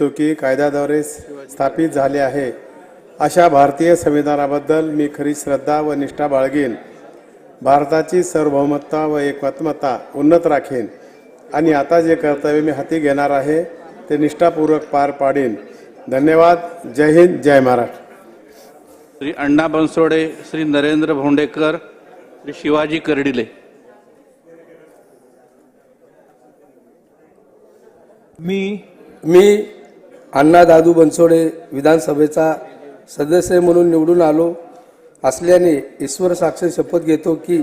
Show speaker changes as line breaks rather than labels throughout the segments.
तो की कायद्याद्वारे स्थापित झाले आहे. अशा भारतीय संविधानाबद्दल मी खरी श्रद्धा व निष्ठा बाळगेन. भारताची सार्वभौमत्ता व एकात्मता उन्नत राखेन. आणि आता जे कर्तव्य मी हाती घेणार आहे ते निष्ठापूर्वक पार पाडेन. धन्यवाद. जय हिंद. जय महाराष्ट्र.
श्री अण्णा बनसोडे श्री नरेंद्र भोंडेकर श्री शिवाजी कर्डिले.
मी
मी अण्णा दादू बनसोडे विधानसभेचा सदस्य म्हणून निवडून आलो. असल्याने ईश्वर साक्ष शपथ घेतो की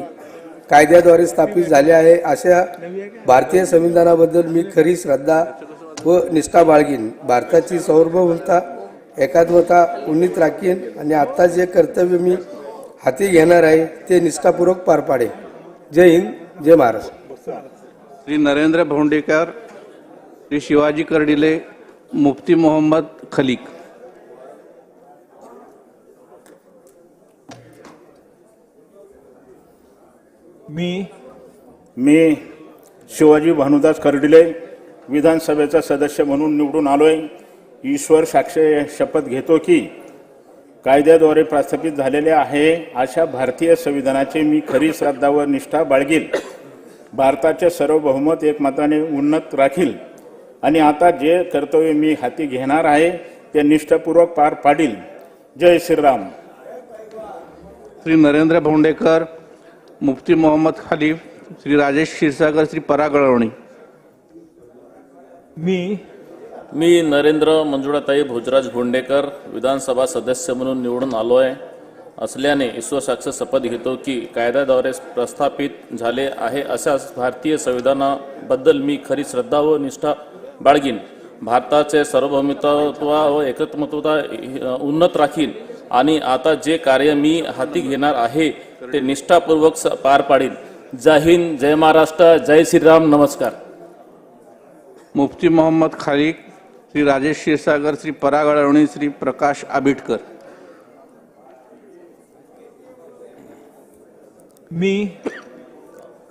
कायद्याद्वारे स्थापित झाले आहे. अशा भारतीय संविधानाबद्दल मी खरी श्रद्धा व निष्ठा बाळगीन. भारताची सार्वभौमता एकात्मता उन्नीत राखीन आणि आता जे कर्तव्य मी हाती घेणार आहे ते निष्ठापूर्वक पार पाडे जय हिंद जय महाराष्ट्र.
श्री नरेंद्र भोंडेकर श्री शिवाजी कर्डिले मुफ्ती मोहम्मद खलीक.
मी
मी शिवाजी भानुदास कर्डिले विधानसभेचा सदस्य म्हणून निवडून आलोय. ईश्वर साक्ष शपथ घेतो की कायद्याद्वारे प्रस्थापित झालेले आहे अशा भारतीय संविधानाची मी खरी श्रद्धा व निष्ठा बाळगील. भारताचे सार्वभौमत एकमताने उन्नत राखील. आणि आता जे कर्तव्य मी हाती घेणार आहे ते निष्ठापूर्वक पार पाडील. जय श्रीराम.
श्री नरेंद्र भोंडेकर मुफ्ती मोहम्मद खलीफ श्री राजेश क्षीरसागर श्री पराग गळवणी
मी
मी नरेंद्र मंजुळाताई भोजराज भोंडेकर विधानसभा सदस्य म्हणून निवडून आलो आहे असल्याने ईश्वरसाक्ष शपथ घेतो की कायद्याद्वारे प्रस्थापित झाले आहे अशा भारतीय संविधानाबद्दल मी खरी श्रद्धा व निष्ठा बाळगीन. भारताचे सार्वभौमित्व व एकत्मत्वता उन्नत राखीन. आणि आता जे कार्य मी हाती घेणार आहे ते निष्ठापूर्वक स- पार पाडीन. जय हिंद जय महाराष्ट्र जय श्रीराम नमस्कार.
मुफ्ती मोहम्मद खालिक श्री राजेश क्षीरसागर श्री पराग गळवणी श्री प्रकाश आबिटकर.
मी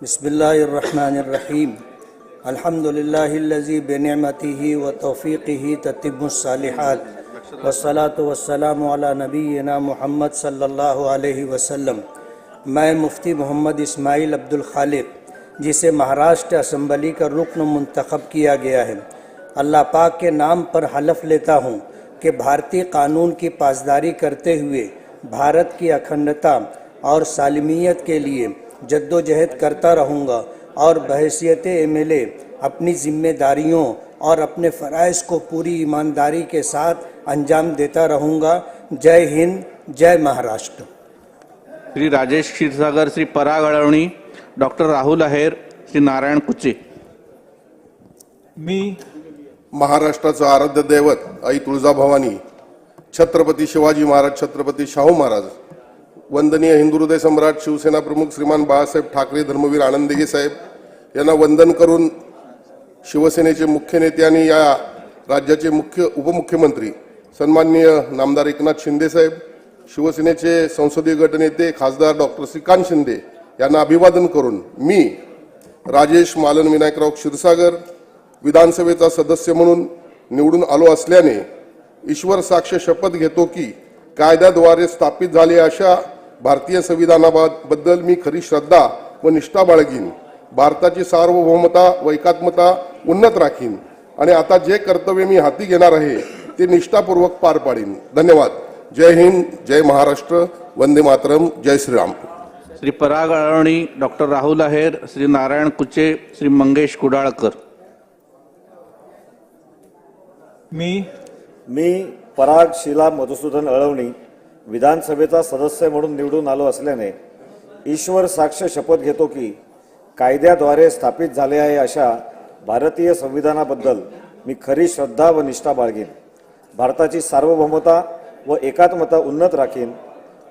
बिस्मिल्लाहिर्रहमानिर्रहीम. الحمد للہ الزی بنعمتی ہی و توفیقی ہی تطب الصالحات وصلاۃ وسلام علی نبینا محمد صلی اللہ علیہ وسلم۔ میں مفتی محمد اسماعیل عبد الخالق جسے مہاراشٹر اسمبلی کا رکن منتخب کیا گیا ہے۔ اللہ پاک کے نام پر حلف لیتا ہوں کہ بھارتی قانون کی پاسداری کرتے ہوئے بھارت کی اکھنڈتا اور سالمیت کے لیے جد و جہد کرتا رہوں گا۔ और बहसीत एम अपनी जिम्मेदारियों और अपने फ़रज़ को पूरी ईमानदारी के साथ अंजाम देता रहूँगा। जय हिंद जय महाराष्ट्र।
श्री राजेश क्षीरसागर श्री पराग गळवणी डॉक्टर राहुल आहेर श्री नारायण कुचे।
मी
महाराष्ट्राचं आराध्य दैवत आई तुळजाभवानी छत्रपती शिवाजी महाराज छत्रपती शाहू महाराज वंदनीय हिंदू हृदय सम्राट शिवसेना प्रमुख श्रीमान बाळासाहेब ठाकरे धर्मवीर आनंदगी साहेब यांना वंदन करून शिवसेनेचे मुख्य नेते आणि या राज्याचे मुख्य उपमुख्यमंत्री सन्माननीय नामदार एकनाथ शिंदे साहेब शिवसेनेचे संसदीय गटनेते खासदार डॉक्टर श्रीकांत शिंदे यांना अभिवादन करून मी राजेश मालन विनायकराव क्षीरसागर विधानसभेचा सदस्य म्हणून निवडून आलो असल्याने ईश्वर साक्ष शपथ घेतो की कायद्याद्वारे स्थापित झाले अशा भारतीय संविधानाबद्दल मी खरी श्रद्धा व निष्ठा बाळगीन. भारताची सार्वभौमता व एकात्मता उन्नत राखीन. आणि आता जे कर्तव्य मी हाती घेणार आहे ते निष्ठापूर्वक पार पाडीन. धन्यवाद. जय हिंद जय महाराष्ट्र. वंदे मातरम. जय श्रीराम.
श्री पराग गळवणी डॉक्टर राहुल आहेर श्री नारायण कुचे श्री मंगेश कुडाळकर.
मी
मी पराग शिला मधुसूदन अळवणी विधानसभेचा सदस्य म्हणून निवडून आलो असल्याने ईश्वर साक्ष शपथ घेतो की कायद्याद्वारे स्थापित झाले आहे अशा भारतीय संविधानाबद्दल मी खरी श्रद्धा व निष्ठा बाळगीन. भारताची सार्वभौमता व एकात्मता उन्नत राखीन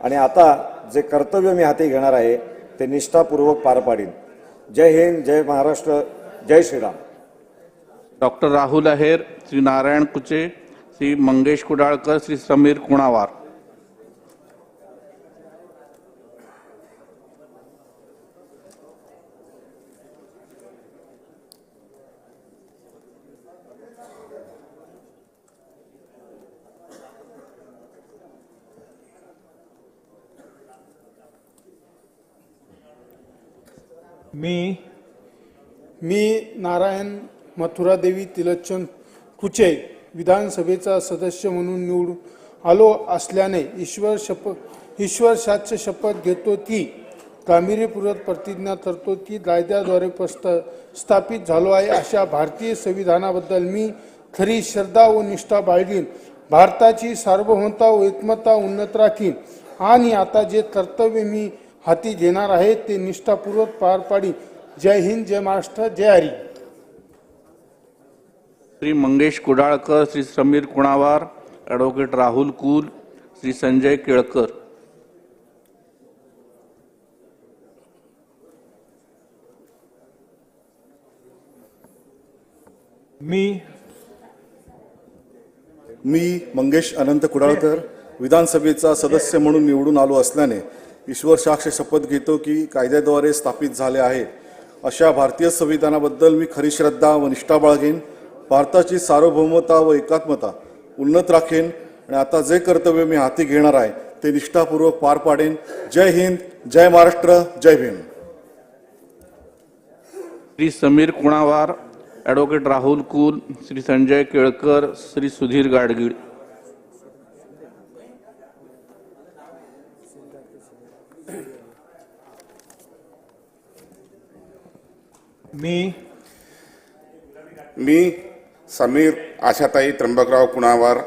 आणि आता जे कर्तव्य मी हाती घेणार आहे ते निष्ठापूर्वक पार पाडीन. जय हिंद जय महाराष्ट्र जय श्रीराम.
डॉक्टर राहुल अहेर श्री नारायण कुचे श्री मंगेश कुडाळकर श्री समीर कुणावार.
मी
मी नारायण मथुरादेवी तिलचंद कुचे विधानसभेचा सदस्य म्हणून निवडून आलो असल्याने ईश्वर शप ईश्वर शास्त्र शपथ घेतो की गांभीर्यपूर्वक प्रतिज्ञा करतो की कायद्याद्वारे प्रस्त स्थापित झालो आहे अशा भारतीय संविधानाबद्दल मी खरी श्रद्धा व निष्ठा बाळगीन. भारताची सार्वभौमता व एकमता उन्नत राखीन. आणि आता जे कर्तव्य मी हाती घेणार आहे ते निष्ठापूर्वक पार पाडी. जय हिंद जय महाराष्ट्र जय हरी.
श्री मंगेश कुडाळकर श्री समीर कुणावार ॲडव्होकेट राहुल कुल श्री संजय केळकर.
मी
मी मंगेश अनंत कुडाळकर विधानसभेचा सदस्य म्हणून निवडून आलो असल्याने ईश्वर साक्ष शपथ घेतो की कायद्याद्वारे स्थापित झाले आहे. अशा भारतीय संविधानाबद्दल मी खरी श्रद्धा व निष्ठा बाळगेन. भारताची सार्वभौमता व एकात्मता उन्नत राखेन आणि आता जे कर्तव्य मी हाती घेणार आहे ते निष्ठापूर्वक पार पाडेन. जय हिंद जय महाराष्ट्र जय भीम.
श्री समीर कुणावार ॲडव्होकेट राहुल कुल श्री संजय केळकर श्री सुधीर गाडगीळ.
मी.
मी समीर आशाताई त्र्यंबकराव कुणावार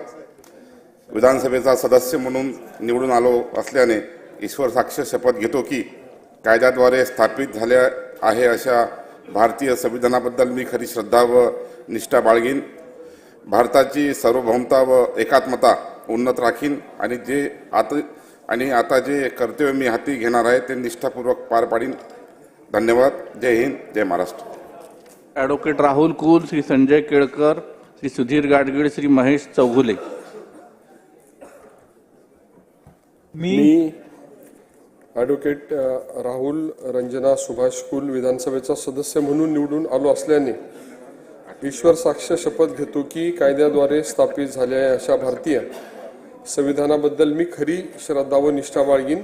विधानसभेचा सदस्य म्हणून निवडून आलो असल्याने ईश्वर साक्ष शपथ घेतो की कायद्याद्वारे स्थापित झाल्या आहे अशा भारतीय संविधानाबद्दल मी खरी श्रद्धा व निष्ठा बाळगीन. भारताची सार्वभौमता व एकात्मता उन्नत राखीन आणि जे आता आणि आता जे कर्तव्य मी हाती घेणार आहे ते निष्ठापूर्वक पार पाडीन. धन्यवाद. जय हिंद जय महाराष्ट्र.
ॲडव्होकेट राहुल कुल श्री संजय केळकर श्री सुधीर गाडगीळ श्री महेश चौगुले
मी
ॲडव्होकेट राहुल रंजना सुभाष कुल विधानसभेचा सदस्य म्हणून निवडून आलो असल्याने ईश्वर साक्ष शपथ घेतो की कायद्याद्वारे स्थापित झाले आहे अशा भारतीय संविधानाबद्दल मी खरी श्रद्धा व निष्ठा बाळगीन.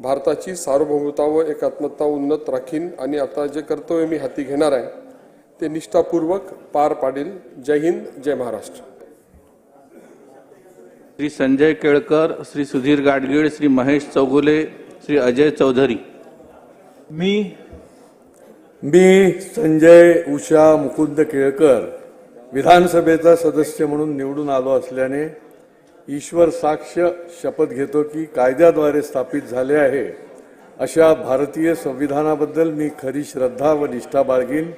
भारताची सार्वभौमता व एकात्मता उन्नत राखीन आणि आता जे कर्तव्य मी हाती घेणार आहे ते निष्ठापूर्वक पार पाडील. जय हिंद जय महाराष्ट्र.
श्री संजय केळकर श्री सुधीर गाडगीळ श्री महेश चौगुले श्री अजय चौधरी.
मी
मी संजय उषा मुकुंद केळकर विधानसभेचा सदस्य म्हणून निवडून आलो असल्याने ईश्वर साक्ष शपथ घेतो की कायद्याद्वारे स्थापित झाले आहे. अशा भारतीय संविधानाबद्दल मी खरी श्रद्धा व निष्ठा बाळगीन.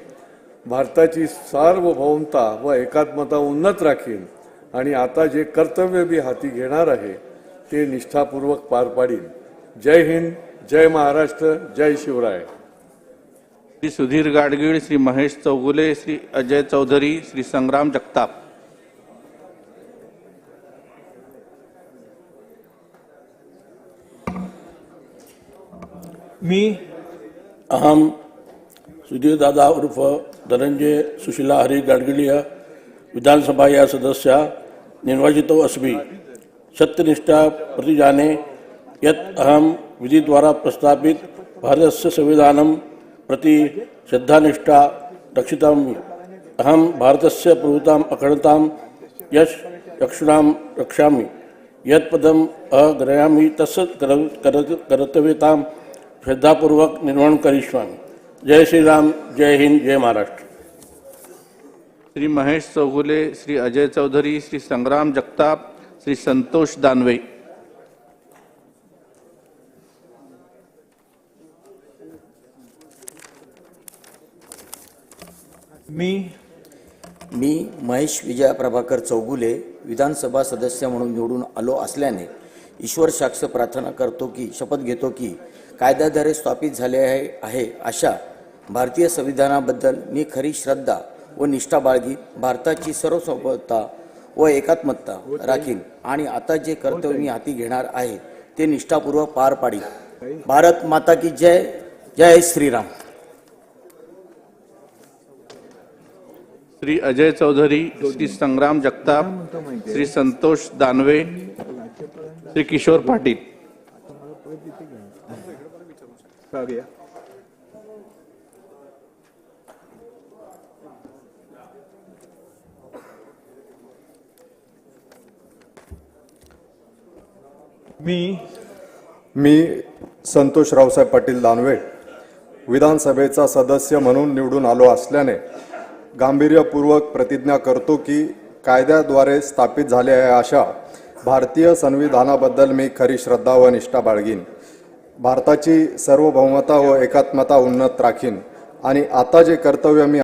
भारताची सार्वभौमता व एकात्मता उन्नत राखीन. आणि आता जे कर्तव्य मी हाती घेणार आहे ते निष्ठापूर्वक पार पाडीन. जय हिंद जय महाराष्ट्र जय शिवराय.
श्री सुधीर गाडगीळ श्री महेश चौगुले श्री अजय चौधरी श्री संग्राम जगताप.
मी
अहम सुधीर दादा उर्फ़ धनंजय सुशीला हरी विधानसभा सदस्य निर्वाचित अस्मी सत्यनिष्ठा प्रति जाने यत अहम विधि द्वारा प्रस्तापित भारत से संविधान प्रति श्रद्धानिष्ठा रक्षिता अहम भारत से प्रभुता अखंडता यश रक्षुणा रक्षा यद पदम अग्रयामी तस् कर्तव्यता कर, श्रद्धापूर्वक निर्वहन करिष्यामि जय श्रीराम जय हिंद जय महाराष्ट्र.
श्री महेश चौगुले श्री अजय चौधरी श्री संग्राम जगताप श्री संतोष दानवे.
मी
मी महेश विजय प्रभाकर चौगुले विधानसभा सदस्य म्हणून निवडून आलो असल्याने ईश्वर साक्ष प्रार्थना करतो की शपथ घेतो की कायद्याद्वारे स्थापित झाले आहे आहे अशा भारतीय संविधानाबद्दल मी खरी श्रद्धा व निष्ठा बाळगी भारताची सर्वसंपत्ता व एकात्मता राखीन. आणि आता जे कर्तव्य मी हाती घेणार आहे ते निष्ठापूर्वक पार पाडील भारत माता की जय. जय श्रीराम.
श्री अजय चौधरी श्री संग्राम जगताप श्री संतोष दानवे श्री किशोर पाटील.
Klar, मी
मी संतोष रावसाहेब पाटील दानवे विधानसभेचा सदस्य म्हणून निवडून आलो असल्याने गांभीर्यपूर्वक प्रतिज्ञा करतो की कायद्याद्वारे स्थापित झाल्या अशा भारतीय संविधानाबद्दल मी खरी श्रद्धा व निष्ठा बाळगीन. भारताची सार्वभौमता व एकात्मता उन्नत राखीन. आणि आता जे कर्तव्य मी